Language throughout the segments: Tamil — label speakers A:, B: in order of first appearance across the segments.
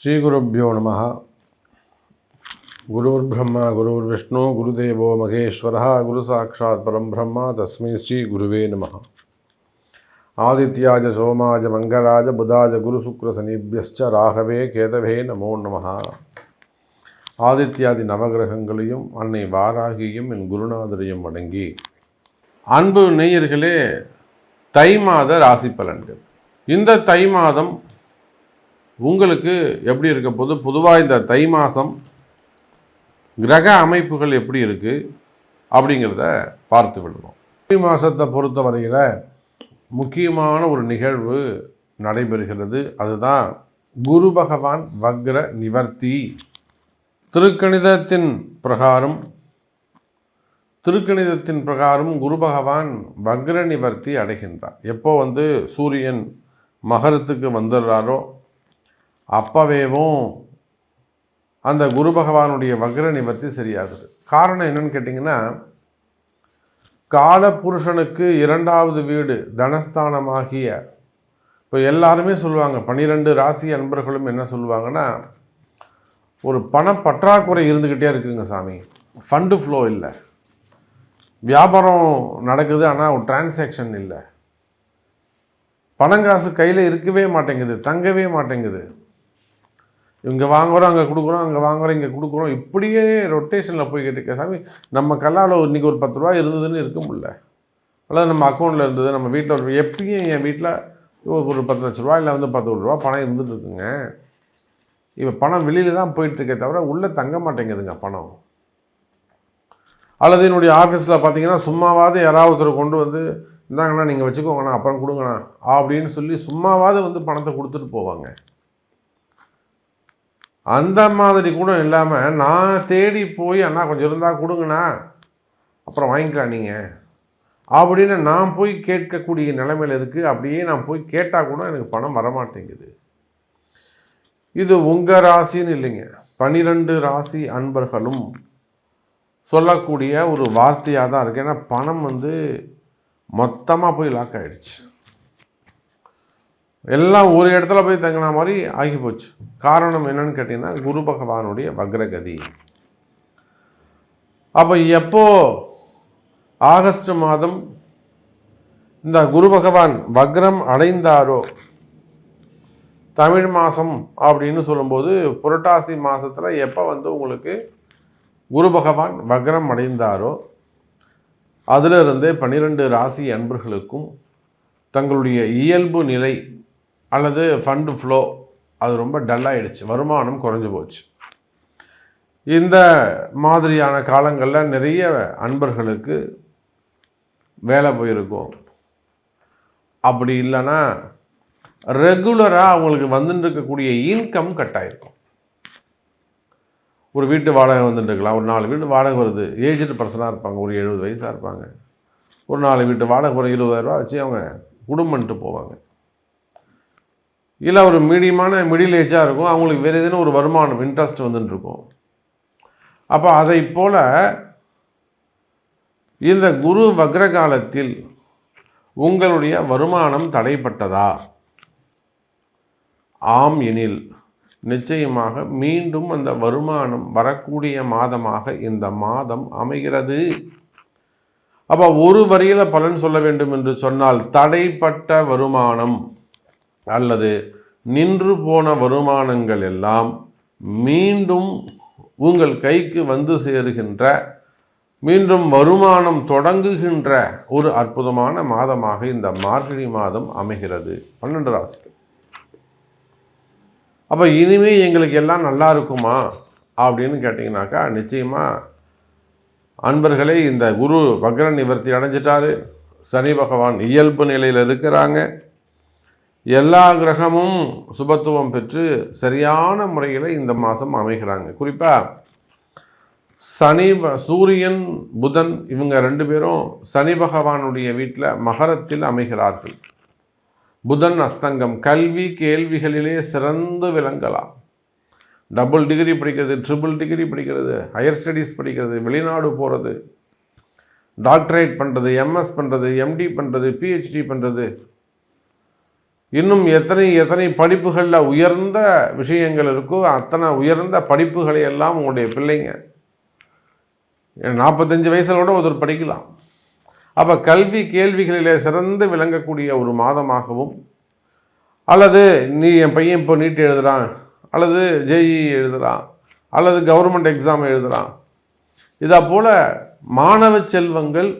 A: ஸ்ரீகுருப்போ நம. குருர் பிரம்மா குருர் விஷ்ணு குருதேவோ மகேஸ்வர குரு சாட்சாத் பரம் பிரம்மா தஸ்மை ஸ்ரீ குருவே நம. ஆதித்யாஜ சோமாஜ மங்கராஜ புதாஜ குரு சுக்ர சனிபியஸ்ச ராகவே கேதவே நமோ நம. ஆதித்யாதி நவகிரகங்களையும் அன்னை வாராகியும் என் குருநாதரையும் வணங்கி அன்பு நேயர்களே தை மாத ராசி பலன்கள். இந்த தை மாதம் உங்களுக்கு எப்படி இருக்க போது? பொதுவாக இந்த தை மாதம் கிரக அமைப்புகள் எப்படி இருக்குது அப்படிங்கிறத பார்த்து விடுவோம். தை மாதத்தை பொறுத்த வரையில் முக்கியமான ஒரு நிகழ்வு நடைபெறுகிறது. அதுதான் குரு பகவான் வக்ர நிவர்த்தி. திருக்கணிதத்தின் பிரகாரம் திருக்கணிதத்தின் பிரகாரம் குரு பகவான் வக்ர நிவர்த்தி அடைகின்றார். எப்போ வந்து சூரியன் மகரத்துக்கு வந்துடுறாரோ அப்பவேவும் அந்த குரு பகவானுடைய வக்ர நிவர்த்தி சரியாகுது. காரணம் என்னன்னு கேட்டிங்கன்னா காலபுருஷனுக்கு இரண்டாவது வீடு தனஸ்தானமாகிய இப்போ எல்லாருமே சொல்லுவாங்க பன்னிரெண்டு ராசி அன்பர்களும் என்ன சொல்லுவாங்கன்னா ஒரு பணப்பற்றாக்குறை இருந்துக்கிட்டே இருக்குங்க சாமி. ஃபண்டு ஃப்ளோ இல்லை. வியாபாரம் நடக்குது ஆனால் ஒரு டிரான்சாக்ஷன் இல்லை. பணங்காசு கையில் இருக்கவே மாட்டேங்குது தங்கவே மாட்டேங்குது. இங்கே வாங்குகிறோம் அங்கே கொடுக்குறோம் அங்கே வாங்குகிறோம் இங்கே கொடுக்குறோம். இப்படியே ரொட்டேஷனில் போய்கிட்டு இருக்க சாமி நம்ம கல்லால் இன்றைக்கி ஒரு பத்து ரூபா இருந்ததுன்னு இருக்க முடியல. அல்லது நம்ம அக்கௌண்ட்டில் இருந்தது நம்ம வீட்டில் ஒரு எப்பயும் என் வீட்டில் ஒரு பத்து லட்ச ரூபா இல்லை வந்து பத்து ரூபா பணம் இருந்துட்டு இருக்குங்க. இப்போ பணம் வெளியில் தான் போயிட்டுருக்கே தவிர உள்ளே தங்க மாட்டேங்குதுங்க பணம். அல்லது என்னுடைய ஆஃபீஸில் பார்த்தீங்கன்னா சும்மாவாவது யாராவது ஒருத்தர் கொண்டு வந்து இந்தாங்கண்ணா நீங்கள் வச்சுக்கோங்கண்ணா அப்புறம் கொடுங்கண்ணா அப்படின்னு சொல்லி சும்மாவாவது வந்து பணத்தை கொடுத்துட்டு போவாங்க. அந்த மாதிரி கூட இல்லாமல் நான் தேடி போய் அண்ணா கொஞ்சம் இருந்தால் கொடுங்கண்ணா. அப்புறம் வாங்கிக்கலாம் நீங்கள் அப்படின்னு நான் போய் கேட்கக்கூடிய நிலைமையில் இருக்குது அப்படியே நான் போய் கேட்டால் கூட எனக்கு பணம் வரமாட்டேங்குது. இது உங்கள் ராசின்னு இல்லைங்க. பனிரெண்டு ராசி அன்பர்களும் சொல்லக்கூடிய ஒரு வார்த்தையாக தான் இருக்குது ஏன்னா பணம் வந்து மொத்தமாக போய் லாக் ஆகிடுச்சு எல்லாம் ஒரு இடத்துல போய் தங்கின மாதிரி ஆகி போச்சு காரணம் என்னன்னு கேட்டிங்கன்னா குரு பகவானுடைய வக்ரகதி. அப்போ எப்போ ஆகஸ்ட் மாதம் இந்த குரு பகவான் வக்ரம் அடைந்தாரோ தமிழ் மாதம் அப்படின்னு சொல்லும்போது புரட்டாசி மாதத்தில் எப்போ வந்து உங்களுக்கு குரு பகவான் வக்ரம் அடைந்தாரோ அதிலிருந்தே பன்னிரெண்டு ராசி அன்பர்களுக்கும் தங்களுடைய இயல்பு நிலை அல்லது ஃபண்டு ஃப்ளோ அது ரொம்ப டல்லாகிடுச்சு வருமானம் குறைஞ்சி போச்சு. இந்த மாதிரியான காலங்களில் நிறைய அன்பர்களுக்கு வேலை போயிருக்கும். அப்படி இல்லைன்னா ரெகுலராக அவங்களுக்கு வந்துட்டு இருக்கக்கூடிய இன்கம் கட் ஆகிருக்கும் ஒரு வீட்டு வாடகை வந்துட்டு இருக்கலாம் ஒரு நாலு வீட்டு வாடகை வருது. ஏஜ்டு பர்சனாக இருப்பாங்க. ஒரு எழுபது வயசாக இருப்பாங்க. ஒரு நாலு வீட்டு வாடகை ஒரு இருபதாயிரரூவா வச்சு அவங்க குடும்பம்ன்ட்டு போவாங்க. இல்லை ஒரு மீடியமான மிடில் ஏஜாக இருக்கும். அவங்களுக்கு வேறு எதுனா ஒரு வருமானம் இன்ட்ரெஸ்ட் வந்துட்டுருக்கும் அப்போ அதை போல் இந்த குரு வக்ர காலத்தில் உங்களுடைய வருமானம் தடைப்பட்டதா? ஆம் எனில் நிச்சயமாக மீண்டும் அந்த வருமானம் வரக்கூடிய மாதமாக இந்த மாதம் அமைகிறது. அப்போ ஒரு வரியில் பலன் சொல்ல வேண்டும் என்று சொன்னால் தடைப்பட்ட வருமானம் அல்லது நின்று போன வருமானங்கள் எல்லாம் மீண்டும் உங்கள் கைக்கு வந்து சேருகின்ற மீண்டும் வருமானம் தொடங்குகின்ற ஒரு அற்புதமான மாதமாக இந்த மார்கழி மாதம் அமைகிறது. பன்னெண்டு ராசிக்கு அப்போ இனிமே எங்களுக்கு எல்லாம் நல்லா இருக்குமா? அப்படின்னு கேட்டிங்கனாக்கா நிச்சயமாக அன்பர்களே இந்த குரு வக்ர நிவர்த்தி அடைஞ்சிட்டாரு. சனி பகவான் இயல்பு நிலையில் இருக்கிறாங்க. எல்லா கிரகமும் சுபத்துவம் பெற்று சரியான முறையில் இந்த மாதம் அமைகிறாங்க. குறிப்பாக சனி சூரியன் புதன் இவங்க ரெண்டு பேரும் சனி பகவானுடைய வீட்டில் மகரத்தில் அமைகிறார்கள். புதன் அஸ்தங்கம். கல்வி கேள்விகளிலே சிறந்து விளங்கலாம். டபுள் டிகிரி படிக்கிறது ட்ரிபிள் டிகிரி படிக்கிறது ஹையர் ஸ்டடீஸ் படிக்கிறது வெளிநாடு போகிறது டாக்டரேட் பண்ணுறது எம்எஸ் பண்ணுறது எம்டி பண்ணுறது பிஹெச்டி பண்ணுறது இன்னும் எத்தனை எத்தனை படிப்புகளில் உயர்ந்த விஷயங்கள் இருக்கோ அத்தனை உயர்ந்த படிப்புகளை எல்லாம் உங்களுடைய பிள்ளைங்க நாற்பத்தஞ்சு வயசில் கூட ஒருத்தர் படிக்கலாம். அப்போ கல்வி கேள்விகளிலே சிறந்து விளங்கக்கூடிய ஒரு மாதமாகவும் அல்லது நீ என் பையன் இப்போ நீட் எழுதுகிறான் அல்லது ஜேஇ எழுதுகிறான் அல்லது கவர்மெண்ட் எக்ஸாம் எழுதுகிறான் இதை போல் மாணவ செல்வங்கள்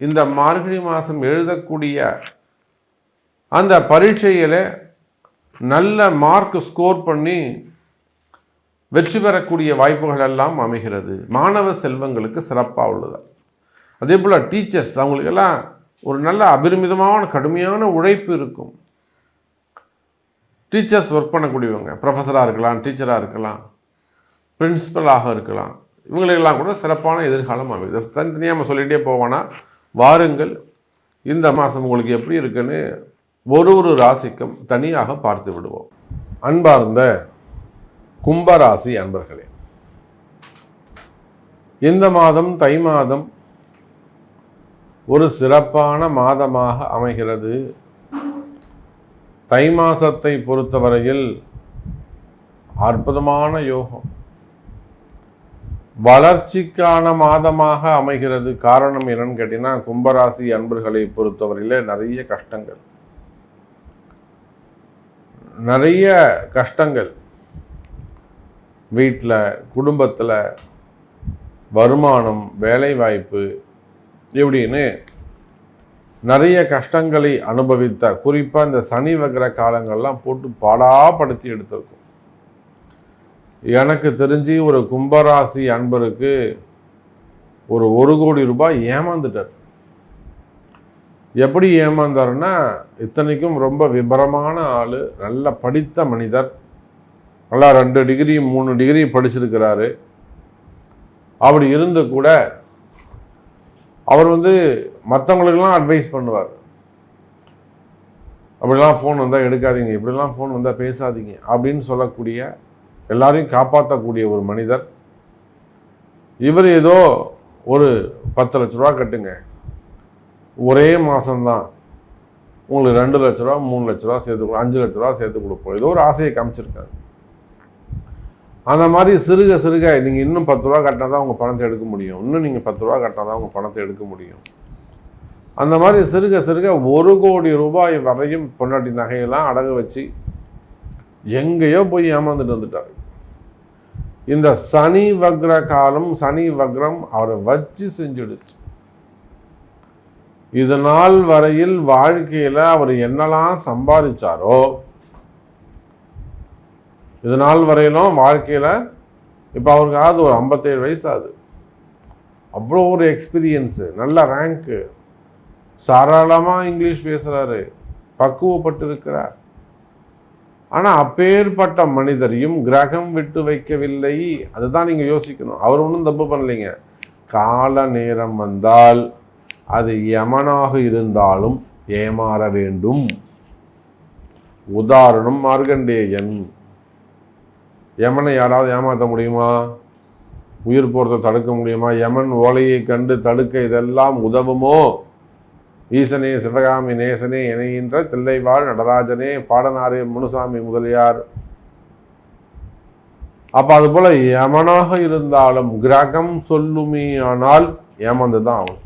A: இந்த மார்கழி மாதம் எழுதக்கூடிய அந்த பரீட்சையில் நல்ல மார்க் ஸ்கோர் பண்ணி வெற்றி பெறக்கூடிய வாய்ப்புகள் எல்லாம் அமைகிறது. மாணவ செல்வங்களுக்கு சிறப்பாக உள்ளது. அதே போல் டீச்சர்ஸ் அவங்களுக்கெல்லாம் ஒரு நல்ல அபரிமிதமான கடுமையான உழைப்பு இருக்கும். டீச்சர்ஸ் ஒர்க் பண்ணக்கூடியவங்க ப்ரொஃபஸராக இருக்கலாம் டீச்சராக இருக்கலாம் பிரின்சிபலாக இருக்கலாம். இவங்களுக்கெல்லாம் கூட சிறப்பான எதிர்காலம் அமைது தனித்தனியாக நம்ம சொல்லிகிட்டே போவோன்னா வாருங்கள் இந்த மாதம் உங்களுக்கு எப்படி இருக்குன்னு ஒரு ஒரு ராசிக்கும் தனியாக பார்த்து விடுவோம். அன்பார்ந்த கும்பராசி அன்பர்களே இந்த மாதம் தை மாதம் ஒரு சிறப்பான மாதமாக அமைகிறது. தை மாசத்தை பொறுத்தவரையில் அற்புதமான யோகம். வளர்ச்சிக்கான மாதமாக அமைகிறது. காரணம் என்னன்னு கேட்டீங்கன்னா கும்பராசி அன்பர்களை பொறுத்தவரையில் நிறைய கஷ்டங்கள். நிறைய கஷ்டங்கள். வீட்டில் குடும்பத்தில் வருமானம் வேலைவாய்ப்பு இப்படின்னு நிறைய கஷ்டங்களை அனுபவித்த குறிப்பாக இந்த சனி வகர காலங்கள்லாம் போட்டு பாடாப்படுத்தி எடுத்திருக்கும். எனக்கு தெரிஞ்சு ஒரு கும்பராசி அன்பருக்கு ஒரு ஒரு கோடி ரூபாய் ஏமாந்துட்டார். எப்படி ஏமாந்தாருன்னா இத்தனைக்கும் ரொம்ப விபரமான ஆள் நல்ல படித்த மனிதர். நல்லா ரெண்டு டிகிரி மூணு டிகிரி படிச்சிருக்கிறாரு. அப்படி இருந்து கூட அவர் வந்து மற்றவங்களுக்கெல்லாம் அட்வைஸ் பண்ணுவார். அப்படிலாம் ஃபோன் வந்தால் எடுக்காதீங்க இப்படிலாம் ஃபோன் வந்தால் பேசாதீங்க அப்படின்னு சொல்லக்கூடிய எல்லாரையும் காப்பாற்றக்கூடிய ஒரு மனிதர். இவர் ஏதோ ஒரு பத்து லட்ச ரூபா கட்டுங்க. ஒரே மாதம்தான் உங்களுக்கு ரெண்டு லட்ச ரூபா மூணு லட்ச ரூபா சேர்த்து அஞ்சு லட்ச ரூபா சேர்த்து கொடுப்போம். ஏதோ ஒரு ஆசையை காமிச்சிருக்காங்க அந்த மாதிரி சிறுக சிறுக நீங்கள் இன்னும் பத்து ரூபா கட்டினா தான் உங்கள் பணத்தை எடுக்க முடியும். இன்னும் நீங்கள் பத்து ரூபா கட்டினா தான் உங்கள் பணத்தை எடுக்க முடியும். அந்த மாதிரி சிறுக சிறுக ஒரு கோடி ரூபாய் வரையும் பொன்னாட்டி நகையெல்லாம் அடகு வச்சு எங்கேயோ போய் ஏமாந்துட்டு வந்துட்டார். இந்த சனி வக்ர காலம் சனி வக்ரம் அவரை வச்சு செஞ்சிடுச்சு. இது நாள் வரையில் வாழ்க்கையில் அவர் என்னெல்லாம் சம்பாதிச்சாரோ இது நாள் வரையிலும் வாழ்க்கையில் இப்போ அவருக்காவது ஒரு ஐம்பத்தேழு வயசு ஆகுது. அவ்வளோ ஒரு எக்ஸ்பீரியன்ஸு நல்ல ரேங்க்கு சரளமாக இங்கிலீஷ் பேசுகிறாரு பக்குவப்பட்டு இருக்கிறார் ஆனால் அப்பேற்பட்ட மனிதரையும் கிரகம் விட்டு வைக்கவில்லை. அதுதான் நீங்கள் யோசிக்கணும். அவர் ஒன்றும் தப்பு பண்ணலைங்க. கால நேரம் வந்தால் அது யமனாக இருந்தாலும் ஏமாற வேண்டும். உதாரணம் மார்கண்டேயன் யமனை யாராவது ஏமாற்ற முடியுமா? உயிர் போகிறத தடுக்க முடியுமா? யமன் ஓலையை கண்டு தடுக்க இதெல்லாம் உதவுமோ? ஈசனே சிவகாமி நேசனே இணைகின்ற தில்லைவாழ் நடராஜனே பாடனாரே முனுசாமி முதலியார். அப்போ அதுபோல் யமனாக இருந்தாலும் கிரகம் சொல்லுமே ஆனால் ஏமாந்து தான் ஆகும்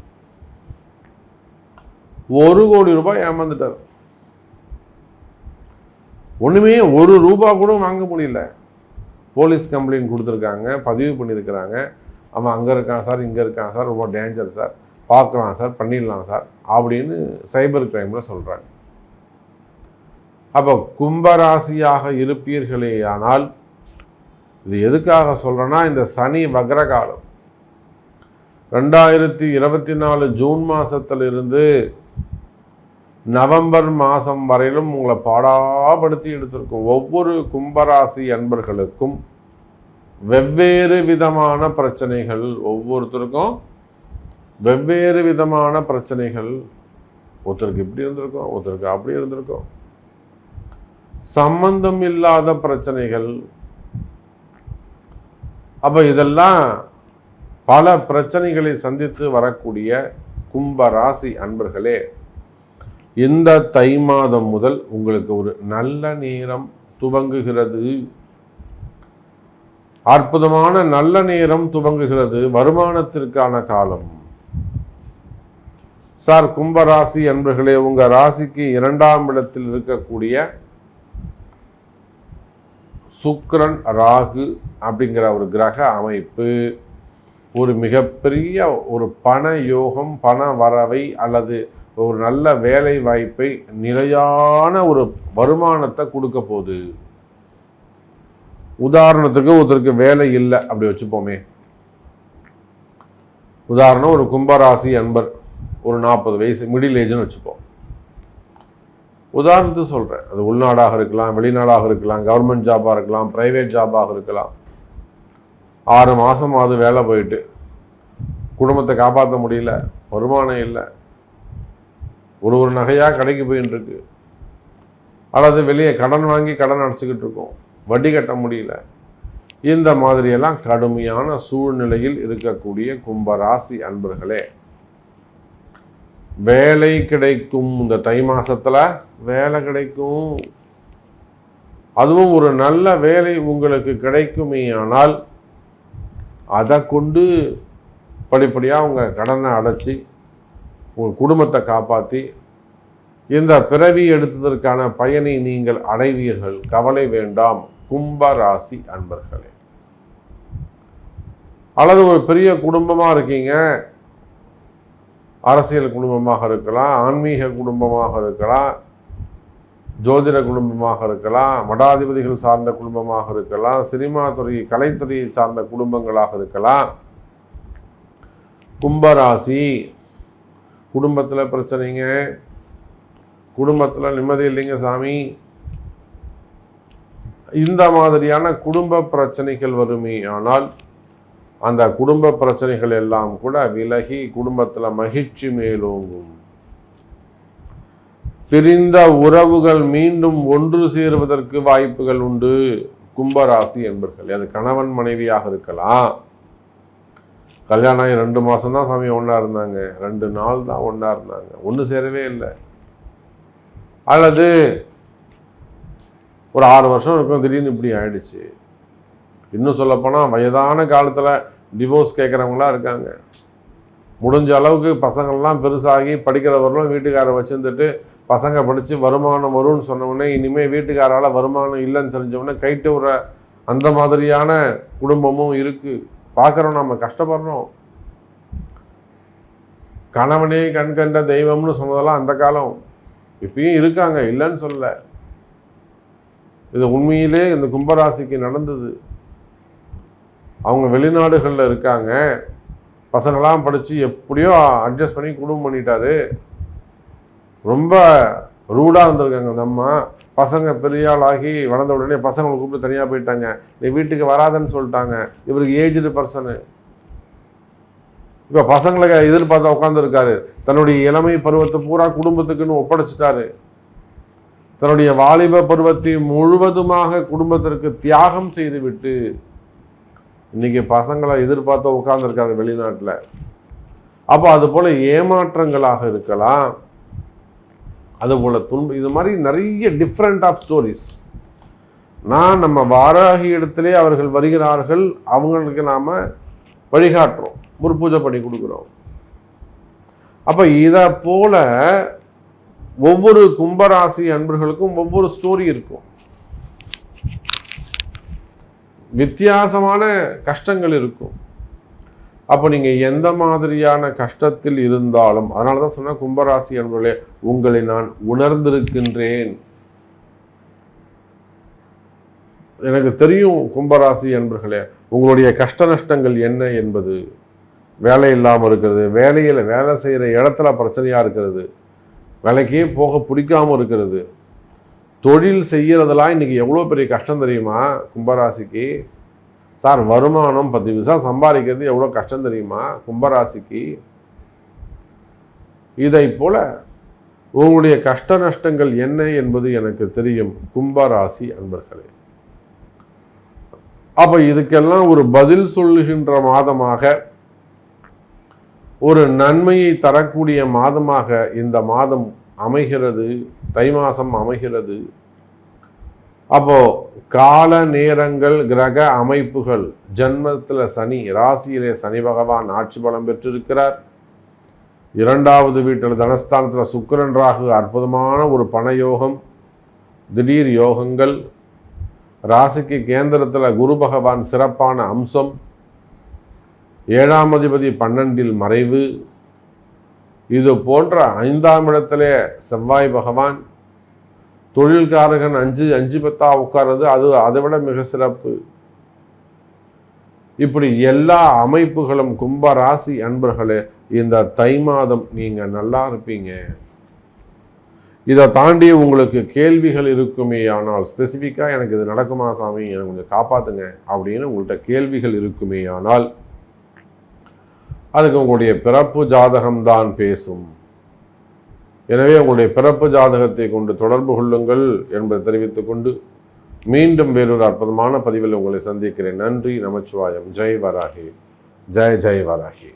A: ஒரு கோடி ரூபாய் ஏமாந்துட்டார். ஒன்றுமே ஒரு ரூபா கூட வாங்க முடியல. போலீஸ் கம்ப்ளைண்ட் கொடுத்துருக்காங்க பதிவு பண்ணியிருக்கிறாங்க. அவன் அங்கே இருக்கான் சார் இங்கே இருக்கான் சார் ரொம்ப டேஞ்சர் சார். பார்க்கலாம் சார் பண்ணிடலாம் சார் அப்படின்னு சைபர் கிரைமில் சொல்கிறாங்க அப்போ கும்பராசியாக இருப்பீர்களே ஆனால் இது எதுக்காக சொல்கிறேன்னா இந்த சனி வக்ரகாலம். ரெண்டாயிரத்தி இருபத்தி நாலு ஜூன் மாதத்திலிருந்து நவம்பர் மாதம் வரையிலும் உங்களை பாடாப்படுத்தி எடுத்திருக்கும் ஒவ்வொரு கும்பராசி அன்பர்களுக்கும் வெவ்வேறு விதமான பிரச்சனைகள் ஒவ்வொருத்தருக்கும் வெவ்வேறு விதமான பிரச்சனைகள். ஒருத்தருக்கு இப்படி இருந்திருக்கும் ஒருத்தருக்கு அப்படி இருந்திருக்கும். சம்பந்தம் இல்லாத பிரச்சனைகள். அப்போ இதெல்லாம் பல பிரச்சனைகளை சந்தித்து வரக்கூடிய கும்ப ராசி அன்பர்களே இந்த தை மாதம் முதல் உங்களுக்கு ஒரு நல்ல நேரம் துவங்குகிறது. அற்புதமான நல்ல நேரம் துவங்குகிறது. வருமானத்திற்கான காலம். சார் கும்பராசி என்பர்களே உங்கள் ராசிக்கு இரண்டாம் இடத்தில் இருக்கக்கூடிய சுக்ரன் ராகு அப்படிங்கிற ஒரு கிரக அமைப்பு ஒரு மிகப்பெரிய ஒரு பண யோகம் பண வரவை அல்லது ஒரு நல்ல வேலை வாய்ப்பை நிலையான ஒரு வருமானத்தை கொடுக்க போகுது. உதாரணத்துக்கு ஒருத்தருக்கு வேலை இல்லை அப்படி வச்சுப்போமே. உதாரணம் ஒரு கும்பராசி அன்பர் ஒரு நாற்பது வயசு மிடில் ஏஜ்னு வச்சுப்போம். உதாரணத்துக்கு சொல்கிறேன் அது உள்நாடாக இருக்கலாம் வெளிநாடாக இருக்கலாம் கவர்மெண்ட் ஜாபாக இருக்கலாம் ப்ரைவேட் ஜாபாக இருக்கலாம். ஆறு மாதமாவது வேலை போயிட்டு குடும்பத்தை காப்பாற்ற முடியல வருமானம் இல்லை ஒரு ஒரு நகையாக கடைக்கு போயின்னு இருக்கு அல்லது வெளியே கடன் வாங்கி கடன் அடைச்சிக்கிட்டு இருக்கோம். வட்டி கட்ட முடியல. இந்த மாதிரியெல்லாம் கடுமையான சூழ்நிலையில் இருக்கக்கூடிய கும்பராசி அன்பர்களே வேலை கிடைக்கும். இந்த தை மாசத்துல வேலை கிடைக்கும். அதுவும் ஒரு நல்ல வேலை உங்களுக்கு கிடைக்குமே ஆனால் அதை கொண்டு படிப்படியாக உங்கள் கடனை அடைச்சி உங்கள் குடும்பத்தை காப்பாற்றி இந்த பிறவி எடுத்ததற்கான பயனை நீங்கள் அடைவீர்கள். கவலை வேண்டாம். கும்ப ராசி அன்பர்களே. அல்லது ஒரு பெரிய குடும்பமாக இருக்கீங்க. அரசியல் குடும்பமாக இருக்கலாம் ஆன்மீக குடும்பமாக இருக்கலாம் ஜோதிட குடும்பமாக இருக்கலாம் மடாதிபதிகள் சார்ந்த குடும்பமாக இருக்கலாம் சினிமா துறை கலைத்துறையை சார்ந்த குடும்பங்களாக இருக்கலாம். கும்பராசி குடும்பத்தில் பிரச்சனைங்க. குடும்பத்தில் நிம்மதி இல்லைங்க சாமி. இந்த மாதிரியான குடும்ப பிரச்சனைகள் வருமே. ஆனால் அந்த குடும்ப பிரச்சனைகள் எல்லாம் கூட விலகி குடும்பத்தில் மகிழ்ச்சி மேலோங்கும். பிரிந்த உறவுகள் மீண்டும் ஒன்று சேருவதற்கு வாய்ப்புகள் உண்டு. கும்பராசி என்பர்கள் அது கணவன் மனைவியாக இருக்கலாம். கல்யாணம் ஆகி ரெண்டு மாதம் தான் சாமி ஒன்றா இருந்தாங்க. ரெண்டு நாள் தான் ஒன்றா இருந்தாங்க. ஒன்று சேரவே இல்லை. அல்லது ஒரு ஆறு வருஷம் இருக்கும் திடீர்னு இப்படி ஆயிடுச்சு. இன்னும் சொல்லப்போனால் வயதான காலத்தில் டிவோர்ஸ் கேட்குறவங்களாம் இருக்காங்க. முடிஞ்ச அளவுக்கு பசங்கள்லாம் பெருசாகி படிக்கிறவர்களும் வீட்டுக்காரை வச்சுருந்துட்டு பசங்க படித்து வருமானம் வரும்னு சொன்னவுடனே இனிமேல் வீட்டுக்காரால் வருமானம் இல்லைன்னு தெரிஞ்சவுடனே கைட்டு விடுற அந்த மாதிரியான குடும்பமும் இருக்குது பார்க்குறோம் நம்ம கஷ்டப்படுறோம். கணவனே கண் கண்ட தெய்வம்னு சொன்னதெல்லாம் அந்த காலம். இப்பயும் இருக்காங்க இல்லைன்னு சொல்ல இது உண்மையிலே இந்த கும்பராசிக்கு நடந்தது. அவங்க வெளிநாடுகளில் இருக்காங்க. பசங்களாம் படித்து எப்படியோ அட்ஜஸ்ட் பண்ணி குடும்பம் பண்ணிட்டாரு. ரொம்ப ரூடாக இருந்திருக்காங்க அந்த அம்மா பசங்க பெரிய ஆளாகி வளர்ந்த உடனே பசங்களை கூப்பிட்டு தனியாக போயிட்டாங்க. நீ வீட்டுக்கு வராதன்னு சொல்லிட்டாங்க. இவருக்கு ஏஜ்டு பர்சனு இப்போ பசங்களை எதிர்பார்த்து உட்காந்துருக்காரு தன்னுடைய இளமை பருவத்தை பூரா குடும்பத்துக்குன்னு ஒப்படைச்சிட்டாரு. தன்னுடைய வாலிப பருவத்தை முழுவதுமாக குடும்பத்திற்கு தியாகம் செய்துவிட்டு இன்னைக்கு பசங்களை எதிர்பார்த்து உட்காந்துருக்காரு வெளிநாட்டில். அப்போ அது போல ஏமாற்றங்களாக இருக்கலாம். அதுபோல் துன்பம் இது மாதிரி நிறைய டிஃப்ரெண்ட் ஆஃப் ஸ்டோரிஸ் நான் நம்ம வாராகி இடத்திலே அவர்கள் வருகிறார்கள் அவங்களுக்கு நாம் வழிகாட்டுறோம். ஒரு பூஜை பண்ணி கொடுக்குறோம். அப்போ இதை போல ஒவ்வொரு கும்பராசி அன்பர்களுக்கும் ஒவ்வொரு ஸ்டோரி இருக்கும். வித்தியாசமான கஷ்டங்கள் இருக்கும். அப்போ நீங்கள் எந்த மாதிரியான கஷ்டத்தில் இருந்தாலும் அதனால தான் சொன்ன கும்பராசி என்பவர்களே உங்களை நான் உணர்ந்திருக்கின்றேன். எனக்கு தெரியும் கும்பராசி என்பர்களே உங்களுடைய கஷ்ட நஷ்டங்கள் என்ன என்பது? வேலை இல்லாமல் இருக்கிறது வேலையில் வேலை செய்கிற இடத்துல பிரச்சனையாக இருக்கிறது வேலைக்கே போக பிடிக்காம இருக்கிறது தொழில் செய்கிறதெல்லாம் இன்றைக்கி எவ்வளோ பெரிய கஷ்டம் தெரியுமா கும்பராசிக்கு? சார் வருமானம் பத்து விசா சம்பாதிக்கிறது எவ்வளோ கஷ்டம் தெரியுமா? கும்பராசிக்கு. இதை போல உங்களுடைய கஷ்ட நஷ்டங்கள் என்ன என்பது எனக்கு தெரியும். கும்பராசி அன்பர்களே. அப்போ இதுக்கெல்லாம் ஒரு பதில் சொல்லுகின்ற மாதமாக ஒரு நன்மையை தரக்கூடிய மாதமாக இந்த மாதம் அமைகிறது தை மாதம் அமைகிறது. அப்போ கால நேரங்கள் கிரக அமைப்புகள் ஜன்மத்தில் சனி ராசியிலே சனி பகவான் ஆட்சி பலம் பெற்றிருக்கிறார். இரண்டாவது வீட்டில் தனஸ்தானத்தில் சுக்கிரன் ராகு அற்புதமான ஒரு பணயோகம் திடீர் யோகங்கள். ராசிக்கு கேந்திரத்தில் குரு பகவான் சிறப்பான அம்சம். ஏழாம் அதிபதி பன்னெண்டில் மறைவு. இது போன்ற ஐந்தாம் இடத்திலே செவ்வாய் பகவான் தொழில்காரகன் அஞ்சு அஞ்சு பத்தா உட்கார்றது அது அதை விட மிக சிறப்பு. இப்படி எல்லா அமைப்புகளும் கும்ப ராசி அன்பர்களே இந்த தை மாதம் நீங்கள் நல்லா இருப்பீங்க. இதை தாண்டி உங்களுக்கு கேள்விகள் இருக்குமே ஆனால் ஸ்பெசிஃபிக்காக எனக்கு இது நடக்குமா சாமி? எனக்கு கொஞ்சம் காப்பாத்துங்க அப்படின்னு உங்கள்கிட்ட கேள்விகள் இருக்குமே ஆனால் அதுக்கு உங்களுடைய பிறப்பு ஜாதகம்தான் பேசும். எனவே உங்களுடைய பிறப்பு ஜாதகத்தை கொண்டு தொடர்பு கொள்ளுங்கள் என்பதை தெரிவித்துக் கொண்டு மீண்டும் வேறொரு அற்புதமான பதிவில் உங்களை சந்திக்கிறேன். நன்றி நமச்சிவாயம். ஜெய் வராகி. ஜெய் ஜெய் வராகி.